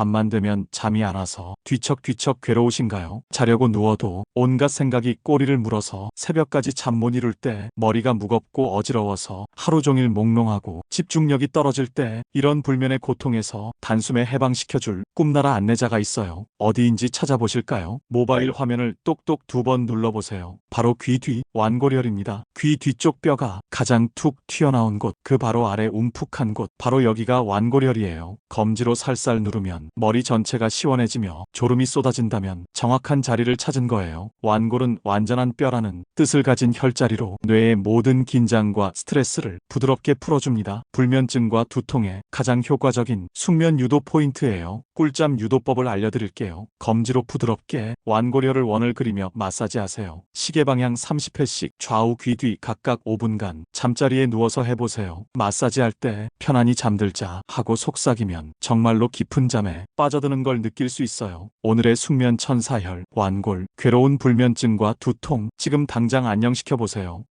밤만 되면 잠이 안 와서 뒤척뒤척 괴로우신가요? 자려고 누워도 온갖 생각이 꼬리를 물어서 새벽까지 잠 못 이룰 때 머리가 무겁고 어지러워서 하루 종일 몽롱하고 집중력이 떨어질 때 이런 불면의 고통에서 단숨에 해방시켜줄 꿈나라 안내자가 있어요. 어디인지 찾아보실까요? 모바일 화면을 똑똑 두 번 눌러보세요. 바로 귀 뒤 완골혈입니다. 귀 뒤쪽 뼈가 가장 툭 튀어나온 곳, 그 바로 아래 움푹한 곳, 바로 여기가 완골혈이에요. 검지로 살살 누르면 머리 전체가 시원해지며 졸음이 쏟아진다면 정확한 자리를 찾은 거예요. 완골은 완전한 뼈라는 뜻을 가진 혈자리로 뇌의 모든 긴장과 스트레스를 부드럽게 풀어줍니다. 불면증과 두통에 가장 효과적인 숙면 유도 포인트예요. 꿀잠 유도법을 알려드릴게요. 검지로 부드럽게 완골혈을 원을 그리며 마사지하세요. 시계 방향 30회 씩 좌우 귀 뒤 각각 5분간 잠자리에 누워서 해보세요. 마사지할 때 편안히 잠들자 하고 속삭이면 정말로 깊은 잠에 빠져드는 걸 느낄 수 있어요. 오늘의 숙면 천사혈, 완골, 괴로운 불면증과 두통 지금 당장 안녕시켜 보세요.